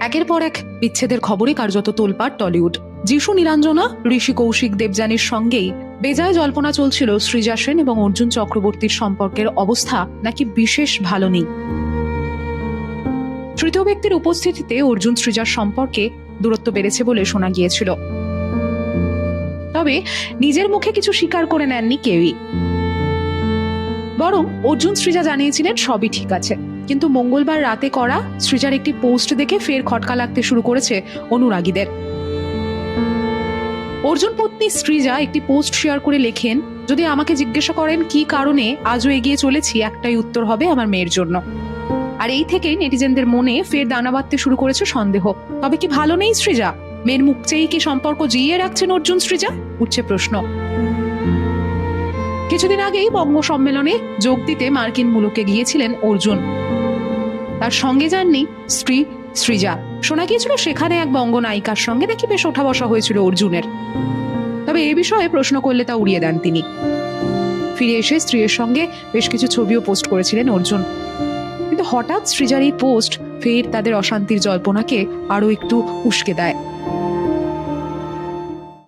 একের পর এক বিচ্ছেদের খবরে কার্যত তোলপাট টলিউড। যিশু নীলাঞ্জনা, ঋষি কৌশিক দেবযানীর সঙ্গেই বেজায় জল্পনা চলছিল সৃজা সেন এবং অর্জুন চক্রবর্তীর সম্পর্কের অবস্থা নাকি বিশেষ ভালো নেই। তৃতীয় ব্যক্তির উপস্থিতিতে অর্জুন সৃজার সম্পর্কে দূরত্ব বেড়েছে বলে শোনা গিয়েছিল। তবে নিজের মুখে কিছু স্বীকার করে নেননি কেউই। বরং অর্জুন সৃজা জানিয়েছিলেন সবই ঠিক আছে। কিন্তু মঙ্গলবার রাতে করা সৃজার একটি পোস্ট দেখে ফের খটকা লাগতে শুরু করেছে অনুরাগীদের। অর্জুন পত্নী সৃজা একটি পোস্ট শেয়ার করে লেখেন, যদি আমাকে জিজ্ঞাসা করেন কি কারণে আজও এগিয়ে চলেছি, একটাই উত্তর হবে আমার মেয়ের জন্য। আর এই থেকেই নেটিজেনদের মনে ফের দানা বাঁধতে শুরু করেছে সন্দেহ। তবে কি ভালো নেই সৃজা? মেয়ের মুখ চেয়েই কি সম্পর্ক জিইয়ে রাখছেন অর্জুন সৃজা? উঠছে প্রশ্ন। কিছুদিন আগেই বঙ্গ সম্মেলনে যোগ দিতে মার্কিন মুলুকে গিয়েছিলেন অর্জুন। তার সঙ্গে যাননি স্ত্রী সৃজা। শোনা গিয়েছিল সেখানে এক বঙ্গ নায়িকার সঙ্গে নাকি বেশ ওঠা বসা হয়েছিল অর্জুনের। তবে এ বিষয়ে প্রশ্ন করলে তা উড়িয়ে দেন তিনি। ফিরে এসে স্ত্রীর সঙ্গে বেশ কিছু ছবিও পোস্ট করেছিলেন অর্জুন। কিন্তু হঠাৎ সৃজার এই পোস্ট ফের তাদের অশান্তির জল্পনাকে আরও একটু উস্কে দেয়।